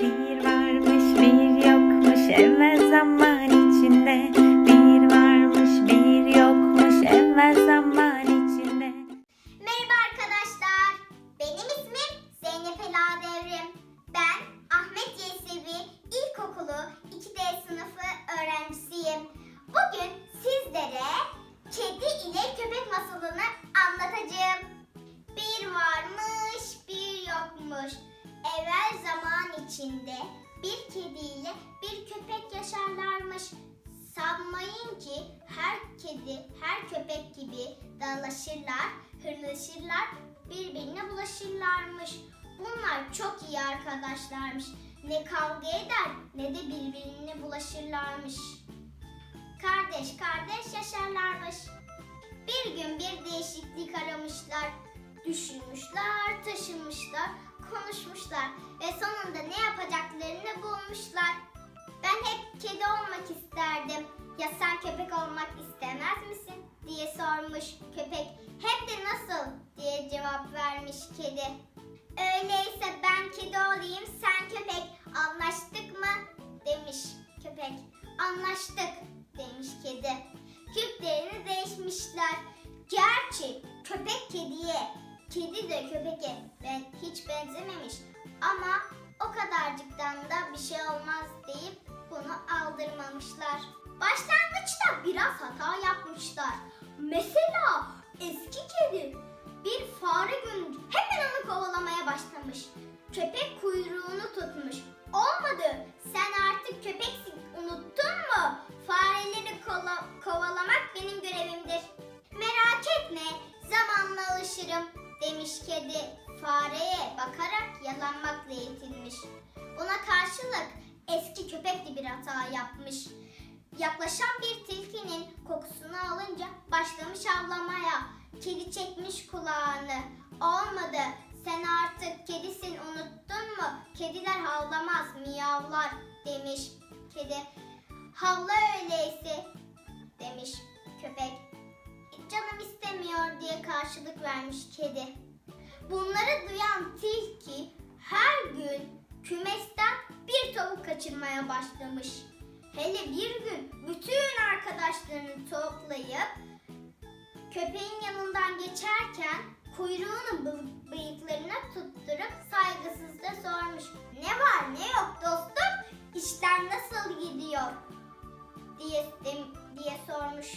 Bir varmış bir yokmuş evvel zaman içinde Bir varmış bir yokmuş evvel zaman içinde Merhaba arkadaşlar. Benim ismim Zeynep Ela Devrim. Ben Ahmet Yesevi İlkokulu 2D sınıfı öğrencisiyim. Bugün sizlere kedi ile köpek masalını anlatacağım. Bir varmış, bir yokmuş. İçinde bir kedi ile bir köpek yaşarlarmış. Sanmayın ki her kedi, her köpek gibi dalaşırlar, hırlaşırlar, birbirine bulaşırlarmış. Bunlar çok iyi arkadaşlarmış. Ne kavga eder ne de birbirine bulaşırlarmış. Kardeş kardeş yaşarlarmış. Bir gün bir değişiklik aramışlar. Düşünmüşler, taşınmışlar, konuşmuşlar ve sonunda bulmuşlar. Ben hep kedi olmak isterdim. Ya sen köpek olmak istemez misin? diye sormuş köpek. Hem de nasıl diye cevap vermiş kedi. Öyleyse ben kedi olayım sen köpek. Anlaştık mı? demiş köpek. Anlaştık demiş kedi. Küplerini değişmişler. Gerçi köpek kediye, kedi de köpeke ben hiç benzememiş. Ama o kadarcıktan da bir şey olmaz deyip bunu aldırmamışlar. Başlangıçta biraz hata yapmışlar. Mesela eski kedi bir hata yapmış. Yaklaşan bir tilkinin kokusunu alınca başlamış avlamaya. Kedi çekmiş kulağını. Olmadı. Sen artık kedisin unuttun mu? Kediler havlamaz, miyavlar demiş kedi. Havla öyleyse demiş köpek. Canım istemiyor diye karşılık vermiş kedi. Bunları duyan tilki her gün kümesten kaçırmaya başlamış. Hele bir gün bütün arkadaşlarını toplayıp köpeğin yanından geçerken kuyruğunu bı- bıyıklarına tutturup saygısızca sormuş. Ne var ne yok dostum? İşler nasıl gidiyor? diye, diye sormuş.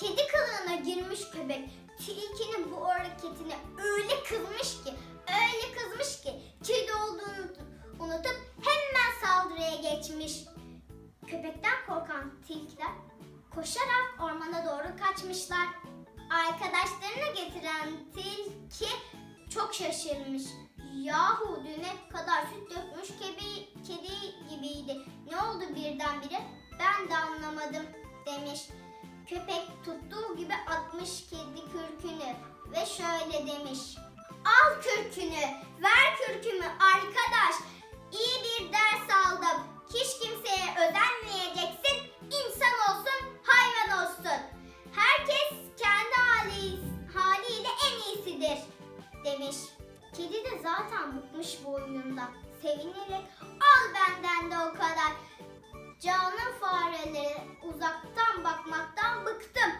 Kedi kılığına girmiş köpek tilkinin bu hareketine öyle kızmış ki, öyle kızmış ki kedi olduğunu unutup. Köpekten korkan tilkiler koşarak ormana doğru kaçmışlar. Arkadaşlarını getiren tilki çok şaşırmış. Yahu düne kadar süt dökmüş kedi, kedi gibiydi. Ne oldu birdenbire? Ben de anlamadım demiş. Köpek tuttuğu gibi atmış kedi kürkünü ve şöyle demiş. Al kürkünü, ver kürkümü arkadaş. Bıkmış bu oyundan. Sevinerek al benden de o kadar. Canım fareleri uzaktan bakmaktan bıktım.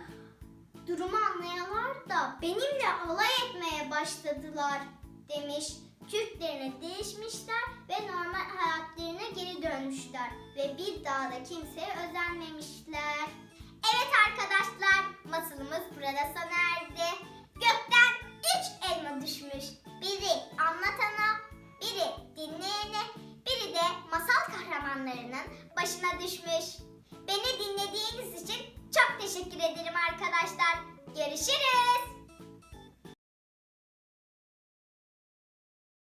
Durumu anlayanlar da benimle alay etmeye başladılar demiş. Kürklerini değişmişler ve normal hayatlarına geri dönmüşler ve bir daha da kimseye özenmemişler. Evet arkadaşlar masalımız burada sona erdi. Gökten üç elma düşmüş. Teşekkür ederim arkadaşlar. Görüşürüz.